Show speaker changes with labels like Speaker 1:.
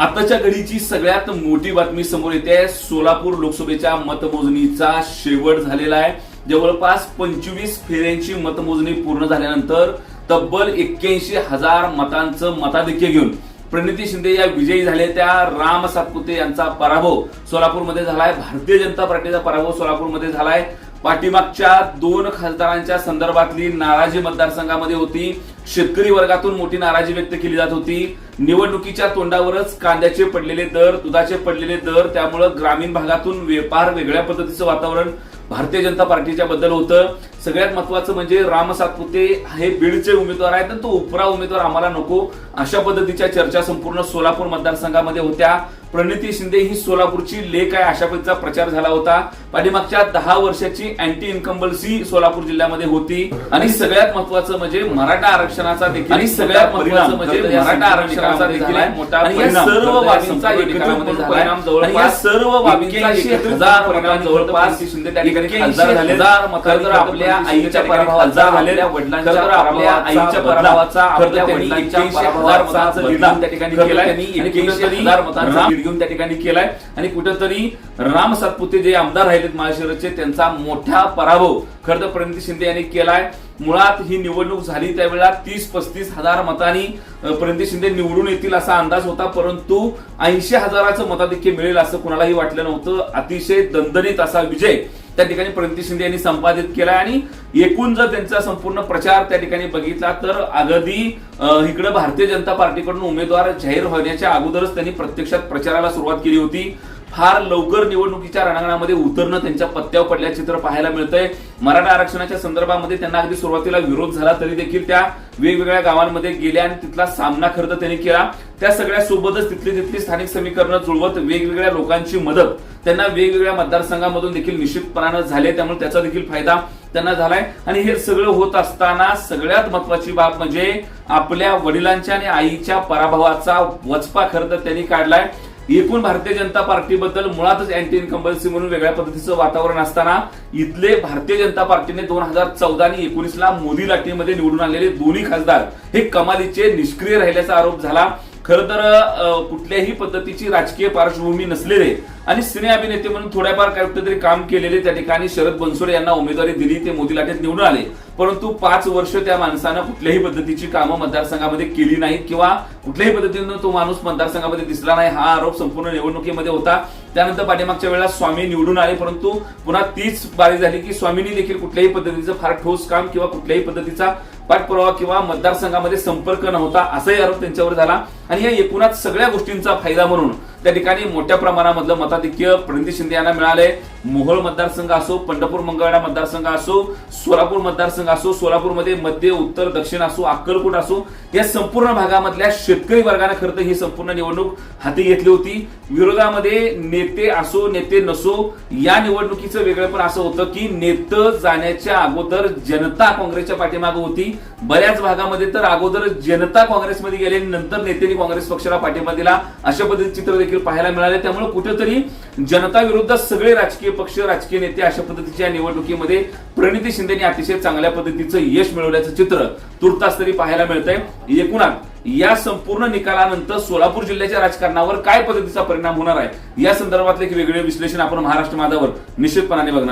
Speaker 1: आताच्या घडीची सगळ्यात मोठी बातमी समोर येते. आहे. सोलापूर लोकसभेच्या मतमोजणीचा शेवट झालेला आहे. जवळपास पंचवीस फेऱ्यांची मतमोजणी पूर्ण झाल्यानंतर तब्बल एक्क्याऐंशी हजार मतांचं मताधिक्य घेऊन प्रणिती शिंदे या विजयी झाले त्या राम सातपुते यांचा पराभव सोलापूरमध्ये झालाय. भारतीय जनता पार्टीचा पराभव सोलापूरमध्ये झालाय. पाठीमागच्या दोन खासदारांच्या संदर्भातली नाराजी मतदारसंघामध्ये होती. शेतकरी वर्गातून मोठी नाराजी व्यक्त केली जात होती. निवडणुकीच्या तोंडावरच कांद्याचे पडलेले दर दुधाचे पडलेले दर त्यामुळं ग्रामीण भागातून व्यापार वेगळ्या पद्धतीचं वातावरण भारतीय जनता पार्टीच्या बद्दल होतं. सगळ्यात महत्वाचं म्हणजे राम सातपुते हे बीडचे उमेदवार आहेत आणि तो उपरा उमेदवार आम्हाला नको. अशा पद्धतीच्या चर्चा संपूर्ण सोलापूर मतदारसंघामध्ये होत्या. प्रणिती शिंदे ही सोलापूरची लेख आहे अशा पद्धतीचा प्रचार झाला होता. पाठीमागच्या दहा वर्षाची अँटी इन्कम्बल्सी सोलापूर जिल्ह्यामध्ये होती. आणि सगळ्यात महत्वाचं म्हणजे मराठा आरक्षणाचा देखील आणि सगळ्यात महत्वाचं म्हणजे मराठा आरक्षणाचा देखील मोठा सर्व बाबींचा परिणाम जवळपास सर्व बाबींचा हजार परिणाम जवळपास शिंदे त्या ठिकाणी आपल्या आईच्या पराभवाचा झालेल्या वडिलांच्या आपल्या आईच्या पराभवाचा आपल्या वडिलांच्या पराभवाचा त्या ठिकाणी केलाय. घेऊन त्या ठिकाणी केलाय. आणि कुठेतरी राम सातपुते जे आमदार राहिलेत महाशिवरचे त्यांचा मोठा पराभव खरं तर प्रणिती शिंदे यांनी केलाय. मुळात ही निवडणूक झाली त्यावेळेला तीस पस्तीस हजार मतांनी प्रणिती शिंदे निवडून येतील असा अंदाज होता. परंतु ऐंशी हजाराचं मताधिक्य मिळेल असं कुणालाही वाटलं नव्हतं. अतिशय दणदणीत असा विजय त्या ठिकाणी प्रणिती शिंदे यांनी संपादित केला आणि एकूण जर त्यांचा संपूर्ण प्रचार त्या ठिकाणी बघितला तर अगदी इकडे भारतीय जनता पार्टीकडून उमेदवार जाहीर होण्याच्या अगोदरच त्यांनी प्रत्यक्षात प्रचाराला सुरुवात केली होती. फार लवकर निवडणुकीच्या रणांगणामध्ये उतरणं त्यांच्या पत्त्यावर पडल्या चित्र पाहायला मिळतंय. मराठा आरक्षणाच्या संदर्भामध्ये त्यांना अगदी सुरुवातीला विरोध झाला तरी देखील त्या वेगवेगळ्या गावांमध्ये गेल्या आणि तिथला सामना खर्च त्यांनी केला. त्या सगळ्या सोबतच तिथली तिथली स्थानिक समीकरणं जुळवत वेगवेगळ्या लोकांची मदत त्यांना वेगवेगळ्या मतदारसंघामधून देखील निश्चितपणानं झाले त्यामुळे त्याचा देखील फायदा त्यांना झालाय. आणि हे सगळं होत असताना सगळ्यात महत्वाची बाब म्हणजे आपल्या वडिलांच्या आणि आईच्या पराभवाचा वचपा खरं तर त्यांनी काढलाय. एकूण भारतीय जनता पार्टीबद्दल मुळातच अँटी इन्कम्बन्सी म्हणून वेगळ्या पद्धतीचं वातावरण असताना इथले भारतीय जनता पार्टीने दोन हजार चौदा आणि एकोणीसला मोदी लाटणीमध्ये निवडून आलेले दोन्ही खासदार हे कमालीचे निष्क्रिय राहिल्याचा आरोप झाला. खरं तर कुठल्याही पद्धतीची राजकीय पार्श्वभूमी नसलेले आणि सिने अभिनेते म्हणून थोड्याफार काय तरी काम केलेले त्या ठिकाणी शरद बनसोडे यांना उमेदवारी दिली ते मोदी लाटेत निवडून आले. परंतु पाच वर्ष त्या माणसानं कुठल्याही पद्धतीची कामं मतदारसंघामध्ये केली नाहीत किंवा कुठल्याही पद्धतीनं तो माणूस मतदारसंघामध्ये दिसला नाही हा आरोप संपूर्ण निवडणुकीमध्ये होता. त्यानंतर पाठीमागच्या वेळेला स्वामी निवडून आले परंतु पुन्हा तीच बारी झाली की स्वामींनी देखील कुठल्याही पद्धतीचं फार ठोस काम किंवा कुठल्याही पद्धतीचा पाठपुरावा किंवा मतदारसंघामध्ये संपर्क नव्हता असाही आरोप त्यांच्यावर झाला. आणि या एकूणात सगळ्या गोष्टींचा फायदा म्हणून त्या ठिकाणी मोठ्या प्रमाणामधलं मताधिक्य प्रणिती शिंदे यांना मिळाले मोहोळ मतदारसंघ असो पंढरपूर मंगळवेढा मतदारसंघ असो सोलापूर मतदारसंघ असो सोलापूरमध्ये मध्य उत्तर दक्षिण असो अक्कलकोट असो या संपूर्ण भागामधल्या शेतकरी वर्गाने खरं तर ही संपूर्ण निवडणूक हाती घेतली होती. विरोधामध्ये नेते असो नेते नसो या निवडणुकीचं वेगळेपण असं होतं की नेतं जाण्याच्या अगोदर जनता काँग्रेसच्या पाठीमागे होती. बऱ्याच भागामध्ये तर अगोदर जनता काँग्रेसमध्ये गेले नंतर नेत्यांनी काँग्रेस पक्षाला पाठिंबा दिला. अशा पद्धतीचे चित्र देखील पाहायला मिळाले. त्यामुळे कुठेतरी जनता विरुद्ध सगळे राजकीय पक्ष राजकीय नेते अशा पद्धतीच्या निवडणुकीमध्ये प्रणिती शिंदेनी अतिशय चांगल्या पद्धतीचं यश मिळवल्याचं चित्र तुर्तास तरी पाहायला मिळतंय. एकूणात या संपूर्ण निकालानंतर सोलापूर जिल्ह्याच्या राजकारणावर काय पद्धतीचा परिणाम होणार आहे? या संदर्भातले एक वेगळे विश्लेषण आपण महाराष्ट्र मादावर निश्चितपणाने बघणार